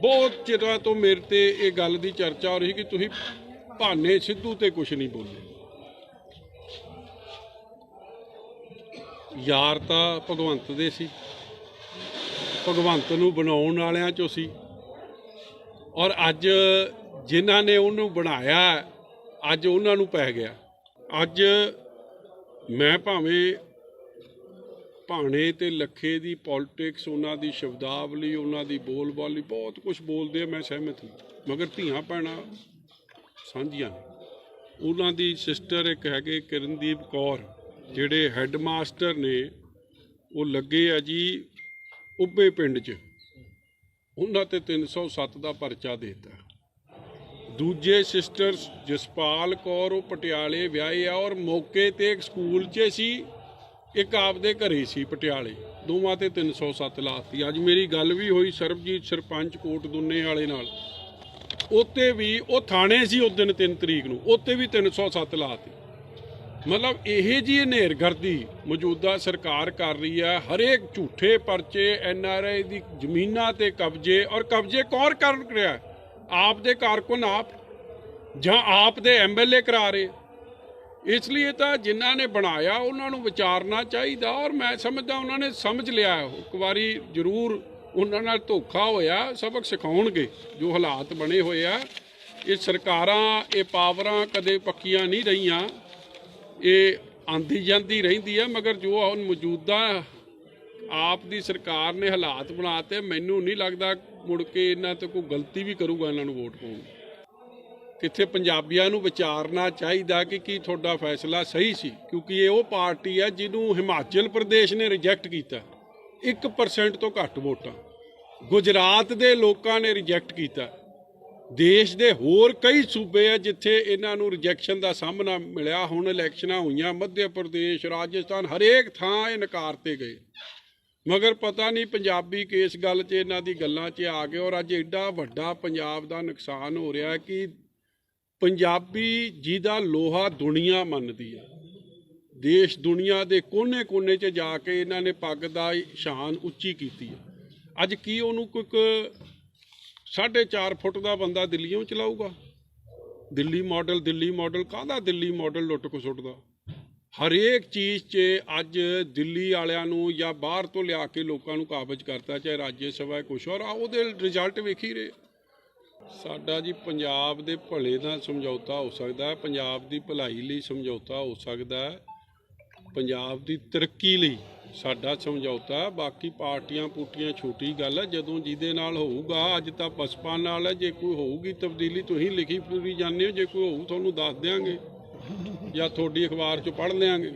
ਬਹੁਤ ਚਿਰਾਂ ਤੋਂ ਮੇਰੇ ਤੇ ਇਹ ਗੱਲ ਦੀ ਚਰਚਾ ਹੋ ਰਹੀ ਕਿ ਤੁਸੀਂ ਭਾਨੇ ਸਿੱਧੂ ਤੇ ਕੁਝ ਨਹੀਂ ਬੋਲੇ ਯਾਰ ਤਾਂ ਭਗਵੰਤ ਦੇ ਸੀ। ਭਗਵੰਤ ਨੂੰ ਬਣਾਉਣ ਵਾਲਿਆਂ ਚੋਂ ਸੀ। ਔਰ ਅੱਜ ਜਿਨ੍ਹਾਂ ਨੇ ਉਹਨੂੰ ਬਣਾਇਆ, ਅੱਜ ਉਹਨਾਂ ਨੂੰ ਪੈ ਗਿਆ। ਅੱਜ ਮੈਂ ਭਾਵੇਂ ਭਾਣੇ ਤੇ ਲੱਖੇ ਦੀ ਪੋਲਿਟਿਕਸ ਉਹਨਾਂ ਦੀ ਸ਼ਬਦਾਵਲੀ, ਉਹਨਾਂ ਦੀ ਬੋਲਬਾਲੀ, ਬਹੁਤ ਕੁਝ ਬੋਲਦੇ ਆ, ਮੈਂ ਸਹਿਮਤ ਹਾਂ। ਮਗਰ ਧੀਆਂ ਭੈਣਾਂ ਸਾਂਝੀਆਂ ਨੇ। ਉਹਨਾਂ ਦੀ ਸਿਸਟਰ ਇੱਕ ਹੈਗੇ ਕਿਰਨਦੀਪ ਕੌਰ, ਜਿਹੜੇ ਹੈੱਡਮਾਸਟਰ ਨੇ, ਉਹ ਲੱਗੇ ਆ ਜੀ ਉੱਬੇ ਪਿੰਡ 'ਚ। ਉਹਨਾਂ ਤੇ 307 ਦਾ ਪਰਚਾ ਦੇਤਾ। ਦੂਜੇ ਸਿਸਟਰ ਜਸਪਾਲ ਕੌਰ, ਉਹ ਪਟਿਆਲੇ ਵਿਆਹੇ ਆ ਔਰ ਮੌਕੇ ਤੇ ਇੱਕ ਸਕੂਲ 'ਚ ਸੀ। ਇੱਕ ਆਪਦੇ ਘਰੇ ਸੀ ਪਟਿਆਲੇ, ਦੋਵਾਂ ਤੇ 307 ਲਾਤੀ। ਅੱਜ ਮੇਰੀ ਗੱਲ ਵੀ ਹੋਈ ਸਰਬਜੀਤ ਸਰਪੰਚ ਕੋਟ ਦੁੰਨੇ ਵਾਲੇ ਨਾਲ। ਉੱਤੇ ਵੀ ਉਹ ਥਾਣੇ ਸੀ ਉਸ ਦਿਨ 3 ਤਰੀਕ ਨੂੰ ਉੱਤੇ ਵੀ 307 ਲਾਤੀ। ਮਤਲਬ ਇਹ ਜੀ ਹਨੇਰਗਰਦੀ ਮੌਜੂਦਾ ਸਰਕਾਰ ਕਰ ਰਹੀ ਹੈ, ਹਰੇਕ ਝੂਠੇ ਪਰਚੇ, ਐਨ ਆਰ ਆਈ ਦੀ ਜ਼ਮੀਨਾਂ ਤੇ ਕਬਜ਼ੇ ਔਰ ਕਬਜ਼ੇ ਕੌਣ ਕਰ ਰਿਹਾ ਆਪ ਦੇ ਕਾਰਕੁਨ ਆਪ, ਜਾਂ ਆਪ ਦੇ ਐਮਐਲਏ ਕਰਾ ਰਹੇ? ਇਸ ਲਈ ਤਾਂ ਜਿਨ੍ਹਾਂ ਨੇ ਬਣਾਇਆ, ਉਹਨਾਂ ਨੂੰ ਵਿਚਾਰਨਾ ਚਾਹੀਦਾ ਔਰ ਮੈਂ ਸਮਝਦਾ ਉਹਨਾਂ ਨੇ ਸਮਝ ਲਿਆ ਇੱਕ ਵਾਰੀ ਜ਼ਰੂਰ ਉਹਨਾਂ ਨਾਲ ਧੋਖਾ ਹੋਇਆ, ਸਬਕ ਸਿਖਾਉਣਗੇ ਜੋ ਹਾਲਾਤ ਬਣੇ ਹੋਏ ਆ। ਇਹ ਸਰਕਾਰਾਂ, ਇਹ ਪਾਵਰਾਂ ਕਦੇ ਪੱਕੀਆਂ ਨਹੀਂ ਰਹੀਆਂ। ਇਹ ਆਂਦੀ ਜਾਂਦੀ ਰਹਿੰਦੀ ਹੈ ਮਗਰ ਜੋ ਹੁਣ ਮੌਜੂਦਾ ਆਪ ਦੀ ਸਰਕਾਰ ਨੇ ਹਾਲਾਤ ਬਣਾਤੇ, ਮੈਨੂੰ ਨਹੀਂ ਲੱਗਦਾ ਮੁੜ ਕੇ ਇਹਨਾਂ ਤੇ ਕੋਈ ਗਲਤੀ ਵੀ ਕਰੂਗਾ, ਇਹਨਾਂ ਨੂੰ ਵੋਟ ਪਾਉਣ ਕਿੱਥੇ ਪੰਜਾਬੀਆਂ ਨੂੰ ਵਿਚਾਰਨਾ ਚਾਹੀਦਾ ਕਿ ਕੀ ਤੁਹਾਡਾ ਫੈਸਲਾ ਸਹੀ ਸੀ? ਕਿਉਂਕਿ ਇਹ ਉਹ ਪਾਰਟੀ ਹੈ ਜਿਹਨੂੰ ਹਿਮਾਚਲ ਪ੍ਰਦੇਸ਼ ਨੇ ਰਿਜੈਕਟ ਕੀਤਾ। 1% ਤੋਂ ਘੱਟ ਵੋਟਾਂ। ਗੁਜਰਾਤ ਦੇ ਲੋਕਾਂ ਨੇ ਰਿਜੈਕਟ ਕੀਤਾ। ਦੇਸ਼ ਦੇ ਹੋਰ ਕਈ ਸੂਬੇ ਆ ਜਿੱਥੇ ਇਹਨਾਂ ਨੂੰ ਰਿਜੈਕਸ਼ਨ ਦਾ ਸਾਹਮਣਾ ਮਿਲਿਆ। ਹੁਣ ਇਲੈਕਸ਼ਨਾਂ ਹੋਈਆਂ, ਮੱਧ ਪ੍ਰਦੇਸ਼, ਰਾਜਸਥਾਨ, ਹਰੇਕ ਥਾਂ ਇਹ ਨਕਾਰਤੇ ਗਏ। ਮਗਰ ਪਤਾ ਨਹੀਂ ਪੰਜਾਬੀ ਕਿਸ ਗੱਲ 'ਚ ਇਹਨਾਂ ਦੀ ਗੱਲਾਂ 'ਚ ਆ ਗਏ ਔਰ ਅੱਜ ਐਡਾ ਵੱਡਾ ਪੰਜਾਬ ਦਾ ਨੁਕਸਾਨ ਹੋ ਰਿਹਾ ਕਿ ਪੰਜਾਬੀ ਜਿਹਦਾ ਲੋਹਾ ਦੁਨੀਆ ਮੰਨਦੀ ਆ। ਦੇਸ਼ ਦੁਨੀਆ ਦੇ ਕੋਨੇ-ਕੋਨੇ 'ਚ ਜਾ ਕੇ ਇਹਨਾਂ ਨੇ ਪੱਗ ਦਾ ਸ਼ਾਨ ਉੱਚੀ ਕੀਤੀ ਆ। ਅੱਜ ਕੀ ਉਹਨੂੰ ਕੋਈ ਇੱਕ ਸਾਢੇ ਚਾਰ ਫੁੱਟ ਦਾ ਬੰਦਾ ਦਿੱਲੀੋਂ ਚਲਾਊਗਾ? ਦਿੱਲੀ ਮਾਡਲ ਦਿੱਲੀ ਮਾਡਲ, ਕਾਹਦਾ ਦਿੱਲੀ ਮਾਡਲ ਲੁੱਟ ਕੋ ਸੁੱਟਦਾ ਹਰੇਕ ਚੀਜ਼ 'ਚ ਅੱਜ ਦਿੱਲੀ ਵਾਲਿਆਂ ਨੂੰ ਜਾਂ ਬਾਹਰ ਤੋਂ ਲਿਆ ਕੇ ਲੋਕਾਂ ਨੂੰ ਕਾਬਜ ਕਰਤਾ, ਚਾਹੇ ਰਾਜ ਸਭਾ ਕੁਛ ਔਰ ਆ ਉਹਦੇ ਰਿਜ਼ਲਟ ਵੇਖ ਹੀ ਰਹੇ ਸਾਡਾ ਜੀ ਪੰਜਾਬ ਦੇ ਭਲੇ ਦਾ ਸਮਝੌਤਾ ਹੋ ਸਕਦਾ ਹੈ, ਪੰਜਾਬ ਦੀ ਭਲਾਈ ਲਈ ਸਮਝੌਤਾ ਹੋ ਸਕਦਾ ਹੈ, ਪੰਜਾਬ ਦੀ ਤਰੱਕੀ ਲਈ ਸਾਡਾ ਸਮਝੌਤਾ ਬਾਕੀ ਪਾਰਟੀਆਂ ਪੂਟੀਆਂ ਛੋਟੀ ਗੱਲ ਹੈ, ਜਦੋਂ ਜਿਹਦੇ ਨਾਲ ਹੋਊਗਾ, ਅੱਜ ਤਾਂ ਬਸਪਾ ਨਾਲ ਹੈ, ਜੇ ਕੋਈ ਹੋਊਗੀ ਤਬਦੀਲੀ ਤੁਸੀਂ ਲਿਖੀ ਪੂਰੀ ਜਾਂਦੇ ਹੋ, ਜੇ ਕੋਈ ਹੋਊ ਤੁਹਾਨੂੰ ਦੱਸ ਦਿਆਂਗੇ ਜਾਂ ਤੁਹਾਡੀ ਅਖਬਾਰ 'ਚ ਪੜ੍ਹ ਲਿਆਂਗੇ।